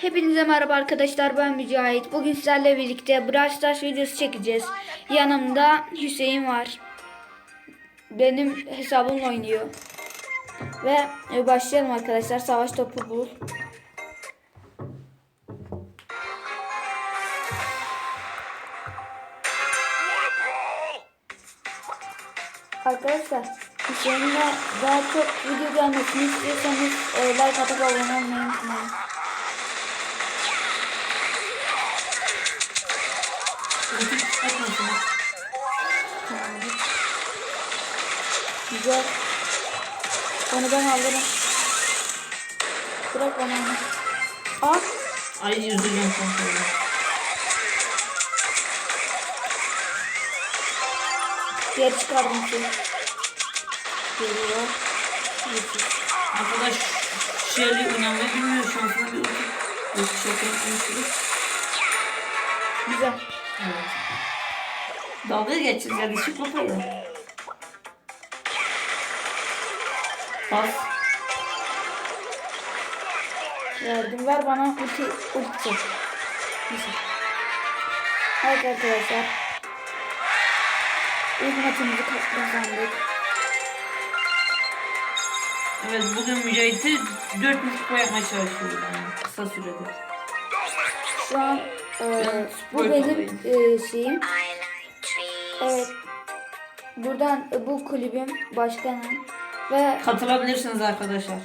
Hepinize merhaba arkadaşlar ben Mücahit. Bugün sizlerle birlikte Brawl Stars videosu çekeceğiz. Yanımda Hüseyin var. Benim hesabımla oynuyor. Ve e, başlayalım arkadaşlar. Savaş topu bul. Arkadaşlar Hüseyin'le daha çok video gelmesini istiyorsanız e, like atıp abone olmayı unutmayın. Güzel. Onu ben alırım. Bırak bana onu. Al. Ay üzülüyorum kontrolü. Geri çıkardım seni. Geliyor. Arkadaş şeyli oynamayı bilmiyor şansına bir ulti. Yok çok yapmıştır. Güzel. Evet. Dalga geçeceğiz ya dişi kopaya. Bas. Verdim. Ver bana ulti, ulti. Güzel. Evet arkadaşlar. İlk maçımızı kazandık. Evet bugün Mücahit'i 4 kupa yapmaya çalışıyoruz yani kısa sürede. Şu an e, bu Boy benim e, şeyim. Evet. Buradan e, bu kulübüm başkanım. Ve Katılabilirsiniz arkadaşlar.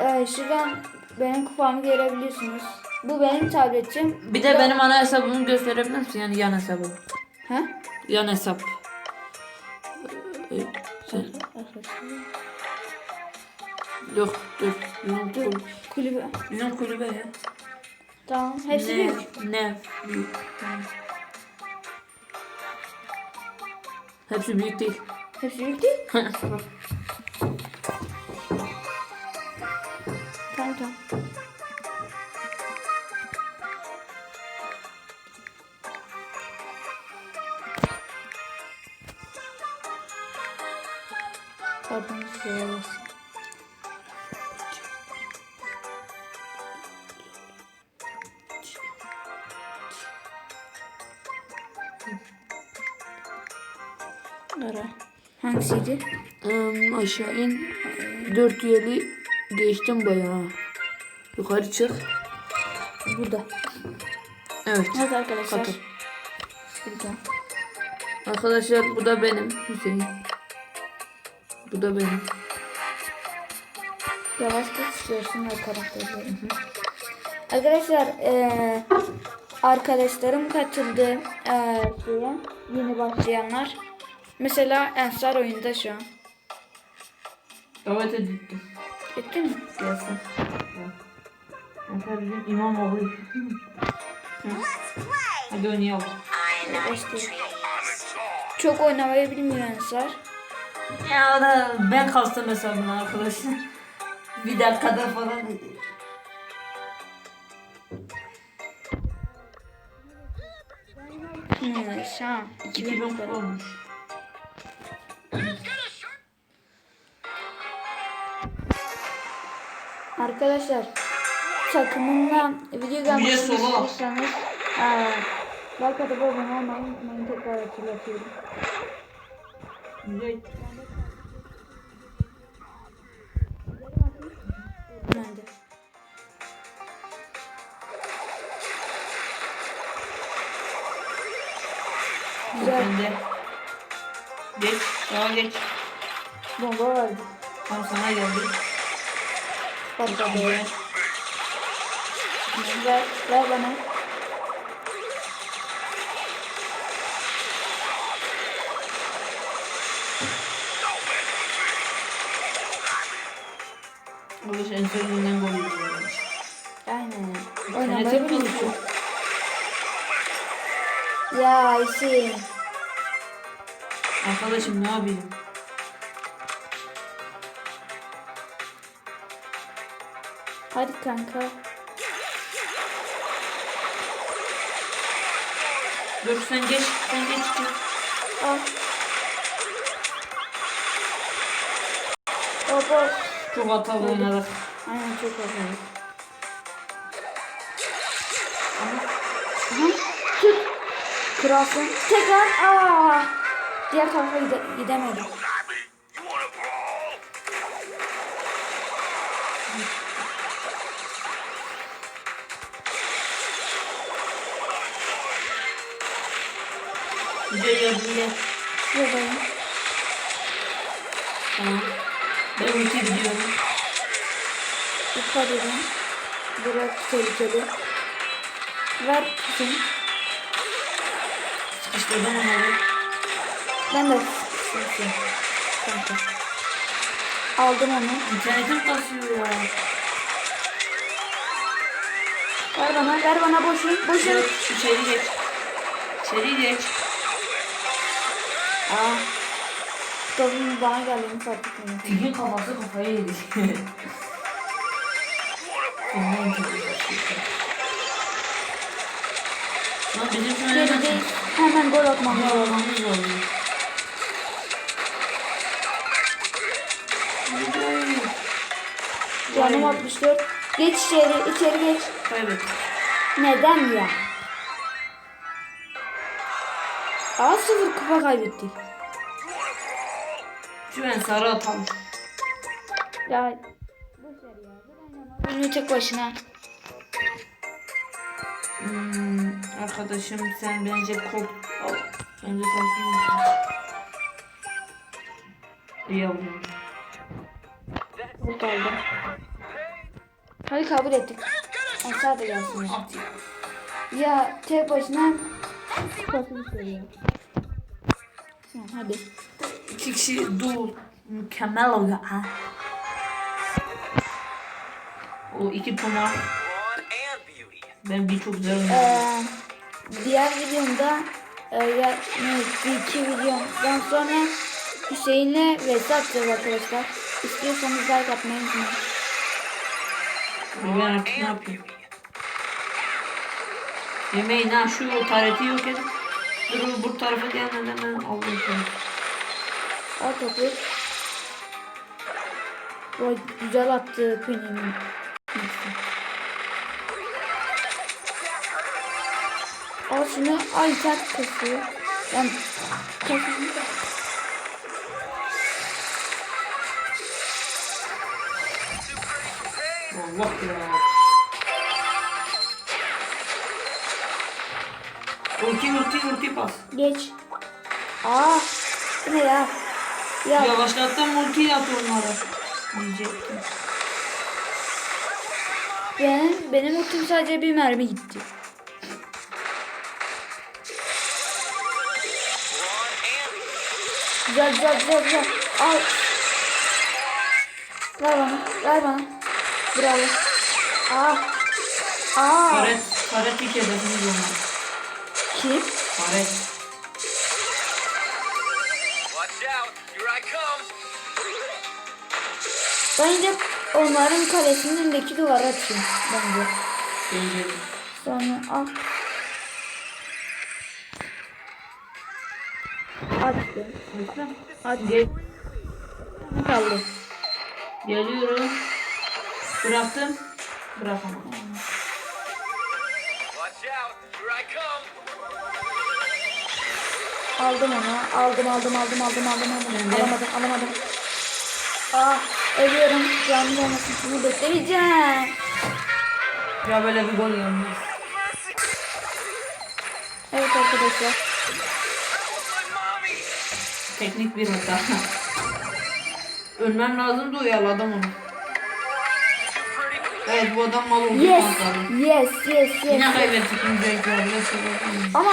e, şuradan benim kupamı görebiliyorsunuz. Bu benim tabletim. Bir de benim ana hesabımı gösterebilir misin? Yani yan hesabım. Ha? Yan hesap. Ee, sen- Yok dur. Bizim, Dur. kul- Kulübü. bizim kulübe ya. Tamam. Hepsi ne, büyük. Ne? Büyük. Hepsi büyük değil. Hepsi büyük değil. Pardon bas. Ara. Hangisiydi? um, aşağı in. Dört üyeli geçtim bayağı. Yukarı çık. Burada. Evet. Evet arkadaşlar. Katıl. Burada. Arkadaşlar bu da benim Hüseyin. Bu da benim. Yavaş geç görsünler karakterleri. Arkadaşlar eee arkadaşlarım katıldı eee şeye, yeni başlayanlar. Mesela Ensar oyunda şu an. Davet edildim. Bitti mi? Gelsin. Mesela bizim İmamoğlu. Hı. Hadi oynayalım. Çok oynamayı bilmiyor Ensar. Ya da ben kastım hesabını arkadaşlar. Bir dakikada falan. An 2000 2000 kupa kupa. olmuş. Arkadaşlar takımımla video sola. istiyorsanız like atıp abone olmayı unutmayın tekrar hatırlatıyorum. Güzel. Ben de. Güzel. Bende. Geç. Tamam geç. Bomba vardı. Tam sana geldi. Patladı. Ver, ver bana. ne yapayım? Hadi kanka. Dur sen geç, sen geç. Al. Baba. Çok hatalı oynadık. Aynen çok hatalı. Tut. Kralsın. Tekrar. Aa. Diğer tarafa gide gidemedim. Yüce yardım gel. Şuradayım. Tamam. Ben ulti gidiyorum. Dikkat edin. Biraz tehlikeli. Ver kızım. Sıkıştırdım onları. Ben de sıkıştım. Kanka. Aldım onu. İnternetim kasıyor. Ver bana, ver bana boşun, boşun. İçeri geç. İçeri geç. Aa. Topun bana geldiğini fark etmedim. Tigin kafası kafayı yedi. Ondan çok Lan bizim değil. Hemen gol atmam lazım. Canım 64. Geç içeri, içeri geç. Kaybet. Neden ya? Aa sıfır kupa kaybettik. Şu ben sarı atalım. Ya. Oyunu tek başına. Hmm, arkadaşım sen bence kol al. Bence sakin olsun. Yavrum. Kol aldım. Hadi kabul ettik. Asla da gelsin ya. Ya. Tek başına kupasını söylüyor. Tamam hadi. İki kişi dul. Mükemmel oluyor ha. O iki pınar. Ben bir çok güzel. Ee, diğer videomda e, ya, bir iki videomdan sonra Hüseyin'le vs atacağız arkadaşlar. İstiyorsanız like atmayı unutmayın. Ben artık ne yapayım? Yemeğin ha şu tareti yok edin. Dur bu tarafa gelmeden ben aldım seni. Al topu. Vay güzel attı Penny'nin. Al şunu. Ay sert kasıyor. Ben kasını Allah ya. Ulti ulti ulti pas. Geç. Aa. Bu ne ya? Ya Yavaşlattım ulti at onlara. Diyecektim. benim, benim ultim sadece bir mermi gitti. Güzel güzel güzel güzel. Al. Ver bana. Ver bana. Bravo. Aa. Aa. Karet, karet ilk hedefimiz onlar. Kim? Karet. watch out. Here I come. Bence onların kalesinin önündeki duvarı açayım. Bence. Bence. Sonra al. Açtım. Aç. Gel, Ne kaldı? geliyorum. Bıraktım. Bırakamam. Aldım onu. Aldım aldım aldım aldım aldım aldım. Nerede? Alamadım alamadım. Aa ölüyorum. Canlı olmasın şunu beklemeyeceğim. Ya böyle bir gol yalnız. Evet arkadaşlar. Teknik bir hata. Ölmem lazımdı uyarladım onu. Evet bu adam mal oldu. Yes. patladı. Yes yes yes. Yine kaybettik mücadele sebebini. Ama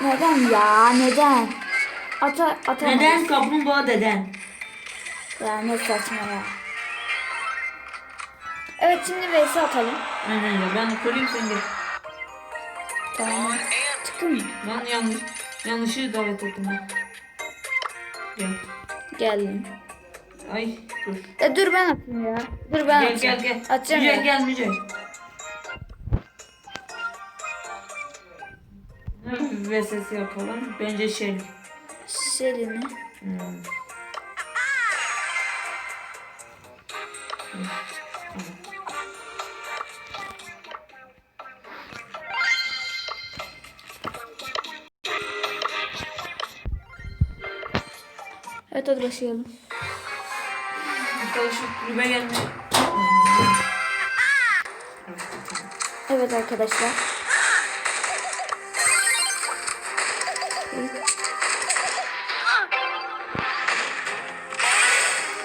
neden ya neden? Ata atamadım. Neden kaplumbağa deden? Ya ne saçma ya. Evet şimdi vs atalım. Aynen ya ben koruyayım sen gel. Tamam. Çıktın mı? Ben yanlış yanlışı davet ettim. Gel. Geldim. Ay dur. Ya dur ben atayım ya. Dur ben gel, atacağım. Gel gel Atacağım Mücahit gel Mücahit. Ve sesi yapalım. Bence Şeli. Şeli mi? Hmm. Evet hadi başlayalım. Kulübe gelme. Evet arkadaşlar.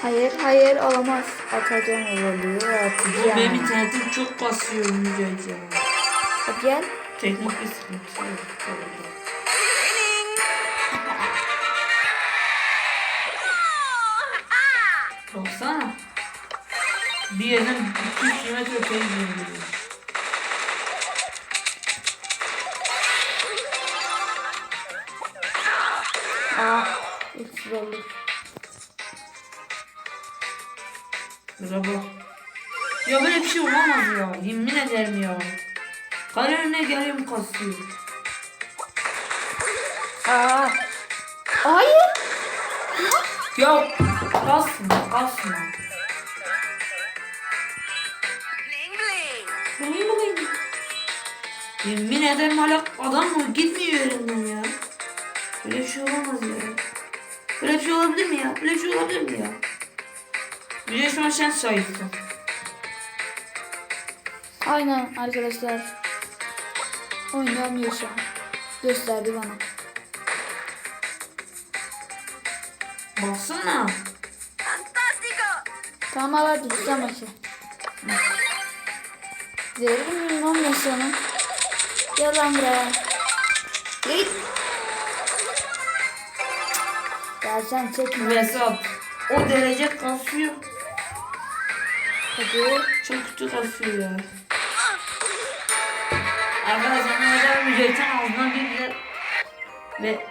Hayır, hayır olamaz. Atacağım oluyor. Atacağım. Benim internetim çok basıyor Mücahit ya. Gel. Teknik bir sıkıntı yok. Yerden 200 kilometre öteye gidiyor. Üç oldu. Şuna bak. Ya böyle bir şey olamaz ya. Yemin ederim ya. Kale önüne geliyorum kasıyor. Aa. Hayır. Ya kasma kasma. Yemin ederim hala adam mı gitmiyor yerinden ya. Böyle bir şey olamaz ya. Böyle bir şey olabilir mi ya? Böyle bir şey olabilir mi ya? Bir de şu an sen sahipsin. Aynen arkadaşlar. Oynayamıyor şu an. Gösterdi bana. Baksana. Fantastico. Tamam hadi tutan maçı. Verir miyim lan ben sana? Gel lan buraya. Git. Ya sen çekme. Vesat. O derece kasıyor. Hadi. Çok kötü kasıyor ya. Arkadaşlar ne kadar ağzından bir bile ve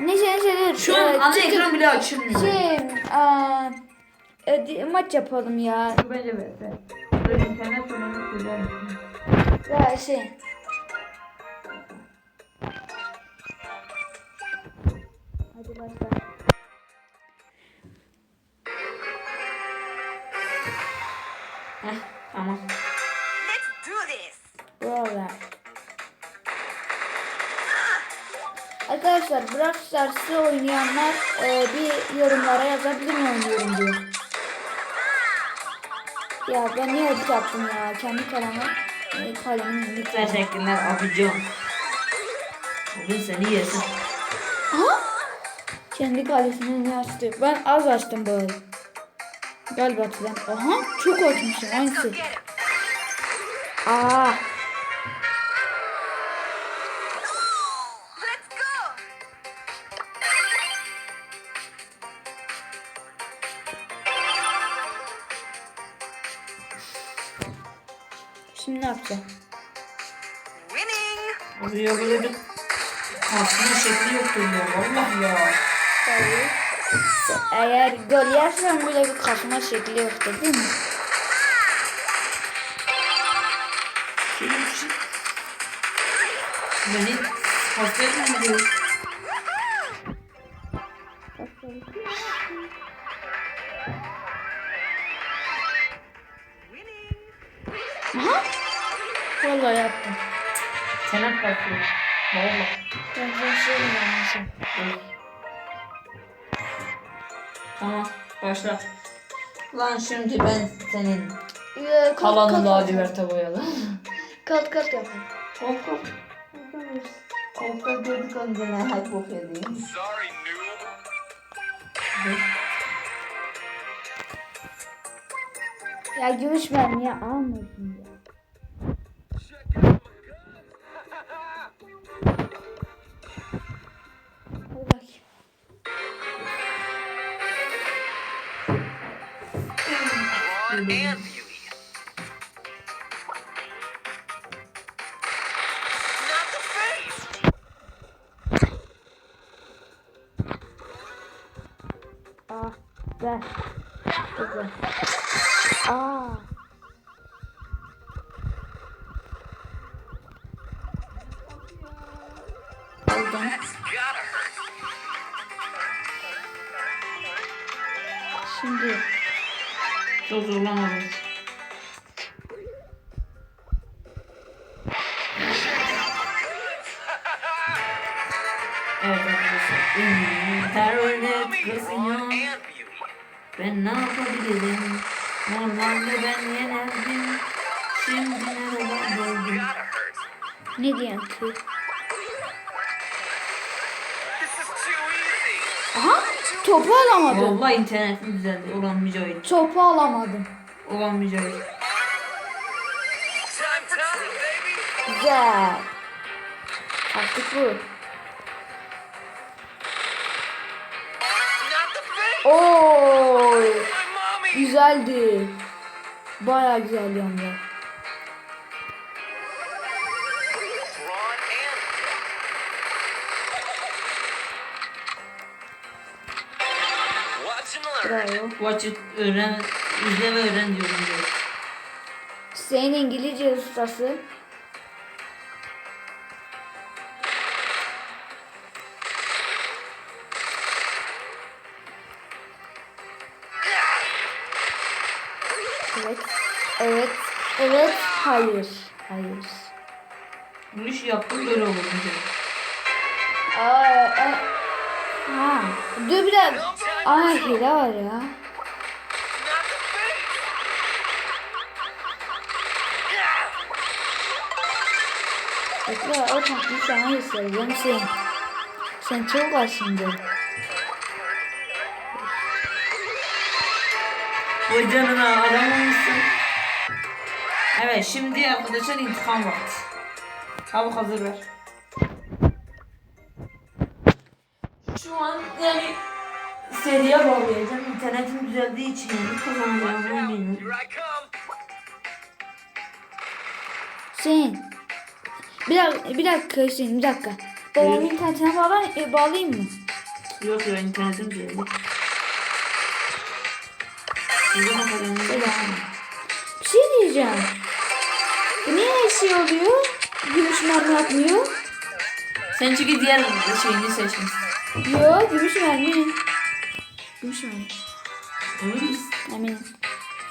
neyse dur. şu an Ee, ana çıkın. ekran bile açılmıyor. Şey, aa, e, maç yapalım ya. Bence be. Dur internet önemli söyler misin? Ya şey. Heh, tamam. Let's do this. Buralar. Arkadaşlar Brawl Stars'ı oynayanlar e, bir yorumlara yazabilir mi oynuyorum diyor. Ya ben niye edit yaptım ya? Kendi kaleme e, kalemin lütfen. Teşekkürler abicim. Bugün seni yesin. Aha! Kendi kalesini açtı? Ben az açtım böyle. Galiba sen. Aha çok açmışım him. Aa Let's go. şimdi ne yapacağım? Winning. Abi ya böyle bir kasma şekli yoktur ya. Vallahi ya. Eğer gol yersen bile bir kasma şekli yoktur değil mi? Şöyle bir. Beni hasta etme diyor. Lan şimdi ben senin Ee, kalanı kalt, laciverte boyadım. Kalt kalt yapalım. Kalk kalk. Kalk kalk gördük onu gene hadi bok edeyim. Sorry, noob. Ya gümüş mermiye almıyorsun ya. And beauty. Not. Ah. Şimdi Çok zorlamadım. Evet arkadaşlar. And Beauty. Ben ne yapabilirim? Normalde ben yenerdim. Şimdi? Gotta hurt. Ne diyorsun topu alamadım. Vallahi internetim düzeldi. Olan mücahit. Topu alamadım. Olan mücahit. Güzel. Taktik bu. Mommy. güzeldi. Baya güzel yandı. Bravo. Watch it, öğren, izle ve öğren diyorum. direkt. Senin İngilizce ustası. Evet. Evet. Evet. Hayır. Hayır. Bu işi yaptım böyle mücahit. Aa, e, ha. Dur bir dakika. Aa hile var ya. Bekle o taktiği sana göstereceğim sen. Sen çok var şimdi. Vay canına adam olmuşsun. Evet şimdi arkadaşlar intikam vakti. Çabuk hazır ver. Şu an yani seriye bağlayacağım. İnternetim düzeldiği için yani kazanacağım eminim. Sen. Bir dakika, bir dakika Hüseyin, bir dakika. Babamın Evet. internetine bağla, e, bağlayayım mı? Yok ya internetim düzeldi. Sizin bakalım. Selam. Bir şey diyeceğim. Bu niye her şey oluyor? Gümüş mermi atmıyor. Sen çünkü diğer şeyini seçmişsin. Yok, gümüş mermi. Gümüş mermi. Emin misin? Eminim.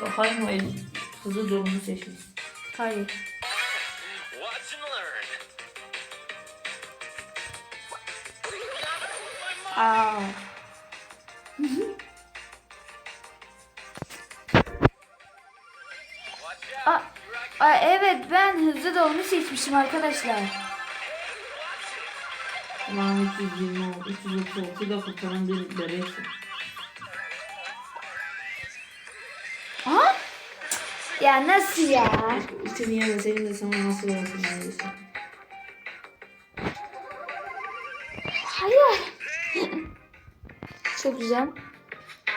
Bakayım o el. Hızlı dolunu seçmişsin. Hayır. Aa. Aa, aa, evet ben hızlı dolunu seçmişim arkadaşlar. Ulan 320 oldu. 336 da kurtaran bir bebeksin. Ya nasıl ya? İşte niye deseydim de sana nasıl olsun neredeyse. Hayır. Çok güzel.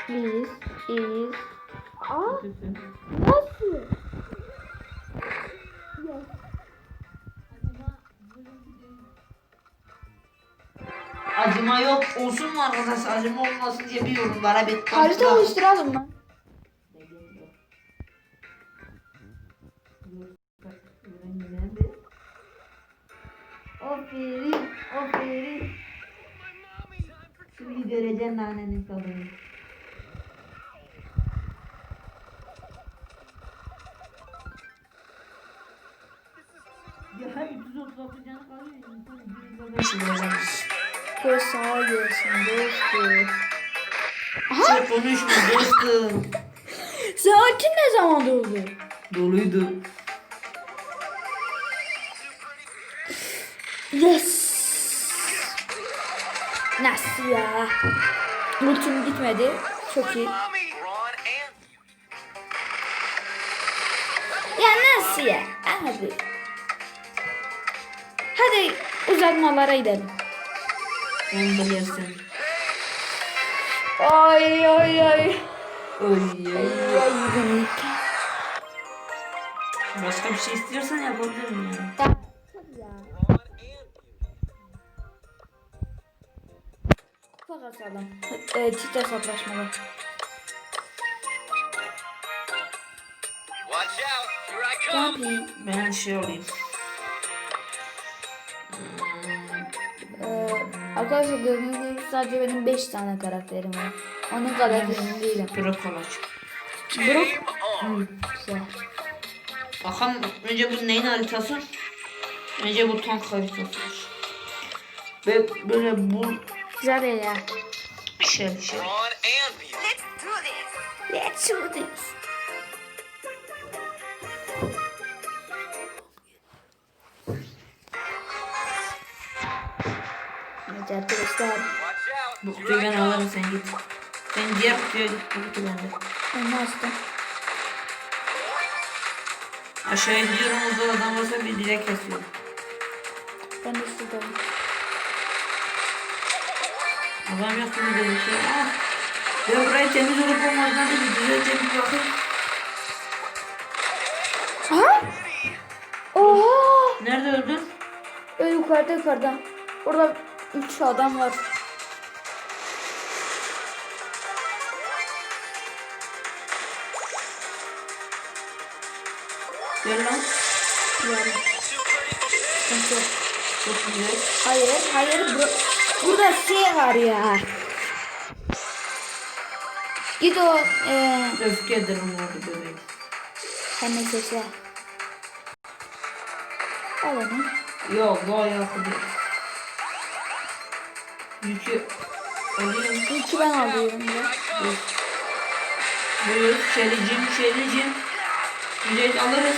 İyiyiz. iyiyiz. Aa, nasıl? Acıma yok. Olsun mu arkadaşlar? Acıma olmasın diye bir yorumlara bir Harita oluşturalım mı? Göreceksin annenin tadını. Ya her 336 canı kalıyor. İnsan 125 Göz sağa görsün dostum. Çok konuşma dostum. Saatin ne zaman doldu? Doluydu. Yes. Ya? Ultim gitmedi. Çok iyi. Ya nasıl ya? Abi. Hadi uzatmalara gidelim. Ben bilirsin. Ay ay ay. Ay ay gümrük. Başka bir şey istiyorsan yapabilirim. Ya. Ron Kupa kasalım. E, çift hesaplaşmalı. Watch out. Here I come. Jumping. Ben şey olayım. Ee, arkadaşlar gördüğünüz gibi sadece benim 5 tane karakterim var. Onun kadar emin değilim. Bırak kolaç. Game on. Güzel. Bakalım önce bu neyin haritası? Önce bu tank haritası. Ve böyle bu Güzel değil ya. bir şey bir şey. Let's do this. Evet arkadaşlar. Bu kutuyu ben alırım sen git. Sen diğer kutuya git. Bu kutu bende. Onu açtım. Aşağıya gidiyorum orada adam varsa bir direk kesiyorum. Ben de şuradayım. Adam gibi gözüküyor. Ah. Ya burayı temiz olup olmadığına da bir güzelce bir bakayım. Ha? Oha! Nerede öldün? Ö yukarıda yukarıda. Orada üç adam var. Gel lan. Çok güzel. Hayır, hayır. Bu- burada şey var ya. Git o e, Öfke ederim orada bebeğim. her neyse şey. Al onu. Yok bu ayakı değil. Yükü alayım. İki ben alıyorum da. Dur. Buyur şericim şericim. Güzel alırız.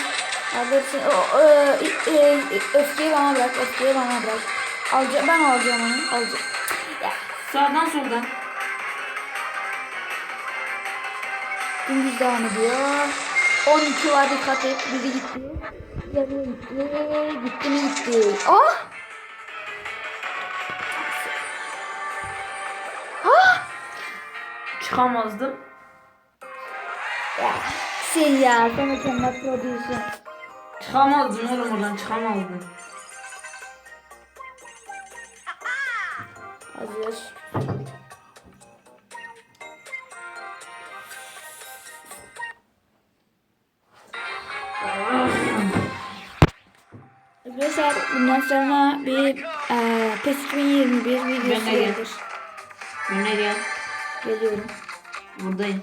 Alırsın. O, e, e, e, öfkeyi bana bırak. Öfkeyi bana bırak. Alacağım, ben alacağım onu. Alacağım. Sağdan soldan. dümdüz devam ediyor. 12 var dikkat et. Biri gitti. Diğeri gitti. Gitti mi gitti. Ah! Ah! Çıkamazdım. Ya, sen ya. Sana kendine pro diyorsun. Çıkamazdım oğlum oradan çıkamazdım. Hazır. Arkadaşlar bundan sonra bir eee PES 2021 videosu gel. gelir. Önüne gel. Geliyorum. Buradayım.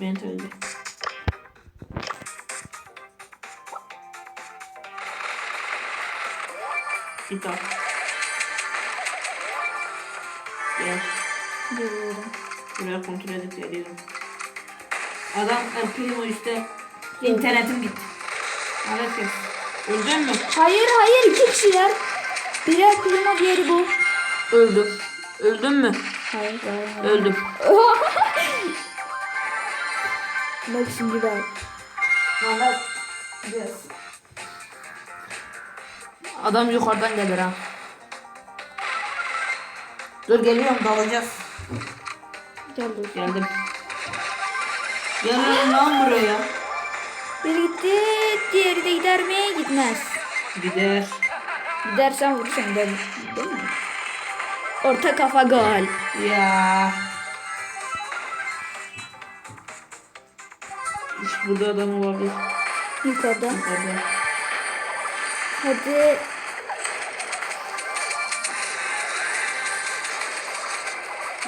Beni söyle. Git al. Gel. Geliyorum. Buraya kontrol edip geliyorum. Adam El Primo işte. İnternetim gitti. Evet. Öldün mü? Hayır hayır iki kişiler. Birer klima diğeri bu. Öldüm. Öldün mü? Hayır hayır. hayır. Öldüm. Bak şimdi ben. Adam yukarıdan gelir ha. Dur geliyorum dalacağız. Gel dur. Geldim. Gelin lan buraya. Biri gitti, diğeri de gider mi? Gitmez. Gider. Gidersen vurursan gider. Değil mi? Orta kafa gol. Ya. İş burada adam olabilir. Yukarıda. Yukarıda. Hadi.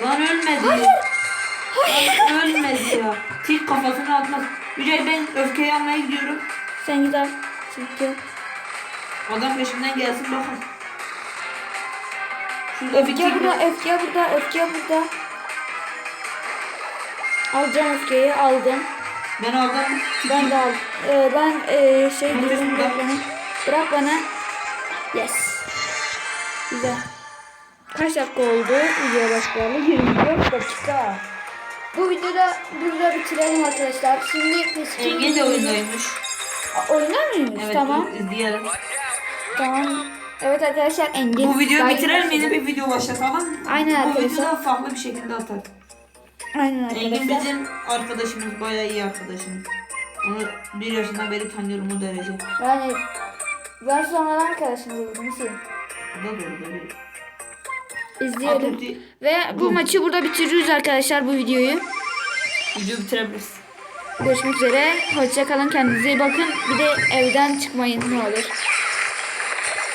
Lan ölmedi. Lan ölmedi ya. Tik kafasını atmaz. Yücel ben öfkeyi almaya gidiyorum. Sen gider. Çünkü. Adam peşimden gelsin bakın. Şurada Öfke burada, öfke burada, öfke burada. Alacağım öfkeyi, aldım. Ben aldım. Ben de aldım. Ee, ben ee, şey bana. Bırak bana. Yes. Güzel. Kaç dakika oldu? Videoya başlayalı. 24 dakika. Bu videoda burada bitirelim arkadaşlar. Şimdi PES Engin de oyundaymış. Oynar mıyız? Evet tamam. izleyelim. Tamam. Evet arkadaşlar Engin. Bu videoyu bitirelim yeni bir video başlatalım. Aynen Bu arkadaşlar. videoda farklı bir şekilde atar. Aynen Engin arkadaşlar. bizim arkadaşımız, bayağı iyi arkadaşımız. Onu bir yaşından beri tanıyorum o derece. Yani ben sonradan arkadaşınız oldum. Nasıl? O da doğru bir. İzleyelim. Aturdi Ve bu maçı burada bitiriyoruz arkadaşlar bu videoyu. video bitirebiliriz. Görüşmek üzere. Hoşça kalın. Kendinize iyi bakın. Bir de evden çıkmayın ne olur.